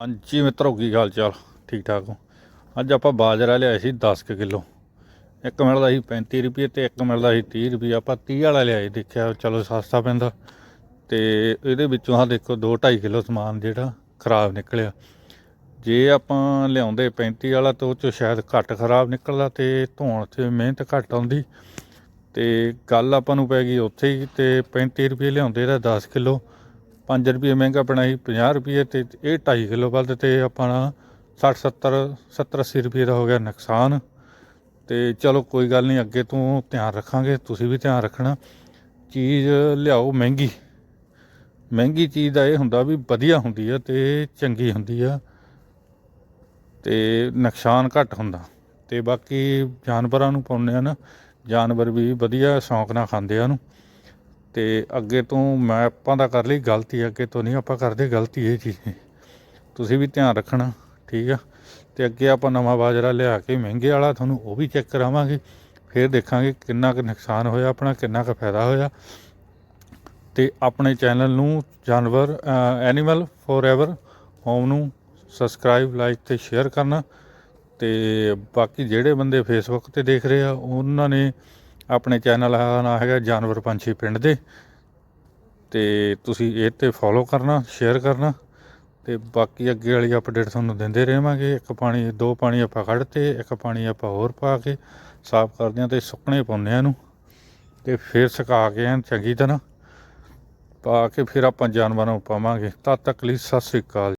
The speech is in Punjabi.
ਹਾਂਜੀ ਮਿੱਤਰੋ, ਕੀ ਹਾਲ ਚਾਲ? ਠੀਕ ਠਾਕ ਹੋ? ਅੱਜ ਆਪਾਂ ਬਾਜਰਾ ਲਿਆਏ ਸੀ 10 ਕੁ ਕਿਲੋ। ਇੱਕ ਮਿਲਦਾ ਸੀ 35 ਰੁਪਏ ਤੇ ਇੱਕ ਮਿਲਦਾ ਸੀ 30 ਰੁਪਏ। ਆਪਾਂ 30 ਵਾਲਾ ਲਿਆਏ, ਦੇਖਿਆ ਚਲੋ ਸਸਤਾ ਪੈਂਦਾ। ਤੇ ਇਹਦੇ ਵਿੱਚੋਂ ਆਹ ਦੇਖੋ 2 2.5 ਕਿਲੋ ਸਮਾਨ ਜਿਹੜਾ ਖਰਾਬ ਨਿਕਲਿਆ। ਜੇ ਆਪਾਂ ਲਿਆਉਂਦੇ 35 ਵਾਲਾ ਤਾਂ ਉਹ 'ਚੋਂ ਸ਼ਾਇਦ ਘੱਟ ਖਰਾਬ ਨਿਕਲਦਾ ਤੇ ਧੋਣ ਤੇ ਮਿਹਨਤ ਘੱਟ ਆਉਂਦੀ। ਤੇ ਗੱਲ ਆਪਾਂ ਨੂੰ ਪੈ ਗਈ ਉੱਥੇ ਹੀ ਤੇ 35 ਰੁਪਏ ਲਿਆਉਂਦੇ ਦਾ 10 ਕਿਲੋ। 5 ਰੁਪਏ ਮਹਿੰਗਾ ਪੈਣਾ ਸੀ 50 ਰੁਪਏ ਤੇ ਇਹ 2.5 ਕਿਲੋ ਵੱਧ ਤੇ ਆਪਣਾ 60 70 70 80 ਰੁਪਏ ਦਾ ਹੋ ਗਿਆ ਨੁਕਸਾਨ। ਤੇ ਚਲੋ ਕੋਈ ਗੱਲ ਨਹੀਂ, ਅੱਗੇ ਤੋਂ ਧਿਆਨ ਰੱਖਾਂਗੇ, ਤੁਸੀਂ ਵੀ ਧਿਆਨ ਰੱਖਣਾ। ਚੀਜ਼ ਲਿਆਓ ਮਹਿੰਗੀ। ਮਹਿੰਗੀ ਚੀਜ਼ ਦਾ ਇਹ ਹੁੰਦਾ ਵੀ ਵਧੀਆ ਹੁੰਦੀ ਆ ਤੇ ਚੰਗੀ ਹੁੰਦੀ ਆ ਤੇ ਨੁਕਸਾਨ ਘੱਟ ਹੁੰਦਾ। ਤੇ ਬਾਕੀ ਜਾਨਵਰਾਂ ਨੂੰ ਪਾਉਂਦੇ ਆ ਨਾ, ਜਾਨਵਰ ਵੀ ਵਧੀਆ ਸ਼ੌਂਕ ਨਾਲ ਖਾਂਦੇ ਆ ਉਹਨੂੰ। ਤੇ ਅੱਗੇ ਤੋਂ ਮੈਂ ਆਪਾਂ ਦਾ ਕਰ ਲਈ ਗਲਤੀ, ਅੱਗੇ ਤੋਂ ਨਹੀਂ, ਆਪਾਂ ਕਰਦੇ ਗਲਤੀ ਇਹ ਚੀਜ਼। ਤੁਸੀਂ ਵੀ ਧਿਆਨ ਰੱਖਣਾ, ਠੀਕ ਆ? ਤੇ ਅੱਗੇ ਆਪਾਂ ਨਵਾਂ ਬਾਜਰਾ ਲਿਆ ਕੇ ਮਹਿੰਗੇ ਵਾਲਾ ਤੁਹਾਨੂੰ ਉਹ ਵੀ ਚੈੱਕ ਕਰਾਵਾਂਗੇ, ਫਿਰ ਦੇਖਾਂਗੇ ਕਿੰਨਾ ਕੁ ਨੁਕਸਾਨ ਹੋਇਆ ਆਪਣਾ, ਕਿੰਨਾ ਕੁ ਫਾਇਦਾ ਹੋਇਆ। ਤੇ ਆਪਣੇ ਚੈਨਲ ਨੂੰ ਜਾਨਵਰ ਐਨੀਮਲ ਫੋਰਐਵਰ, ਹੋਮ ਨੂੰ ਸਬਸਕ੍ਰਾਈਬ, ਲਾਈਕ ਤੇ ਸ਼ੇਅਰ ਕਰਨਾ। ਤੇ ਬਾਕੀ ਜਿਹੜੇ ਬੰਦੇ ਫੇਸਬੁੱਕ ਤੇ ਦੇਖ ਰਹੇ ਆ, ਉਹਨਾਂ ਨੇ ਆਪਣੇ ਚੈਨਲ ਦਾ ਨਾਂ ਹੈਗਾ ਜਾਨਵਰ ਪੰਛੀ ਪਿੰਡ ਦੇ। ਤੇ ਤੁਸੀਂ ਇਹ ਤੇ ਫੋਲੋ ਕਰਨਾ ਸ਼ੇਅਰ ਕਰਨਾ। ਤੇ ਬਾਕੀ ਅੱਗੇ ਵਾਲੀ ਅਪਡੇਟ ਤੁਹਾਨੂੰ ਦਿੰਦੇ ਰਹਾਂਗੇ। ਇੱਕ ਪਾਣੀ, ਦੋ ਪਾਣੀ ਆਪਾਂ ਕੱਢਤੇ ਇੱਕ ਪਾਣੀ ਆਪਾਂ ਹੋਰ ਪਾ ਕੇ ਸਾਫ਼ ਕਰਦੇ ਹਾਂ ਤੇ ਸੁੱਕਣੇ ਪਾਉਂਦੇ ਹਾਂ ਇਹਨੂੰ। ਤੇ ਫਿਰ ਸੁਕਾ ਕੇ ਐਨ ਚੰਗੀ ਤਰ੍ਹਾਂ ਪਾ ਕੇ ਫਿਰ ਆਪਾਂ ਜਾਨਵਰਾਂ ਨੂੰ ਪਾਵਾਂਗੇ। ਤਦ ਤੱਕ ਲਈ ਸਤਿ ਸ੍ਰੀ ਅਕਾਲ।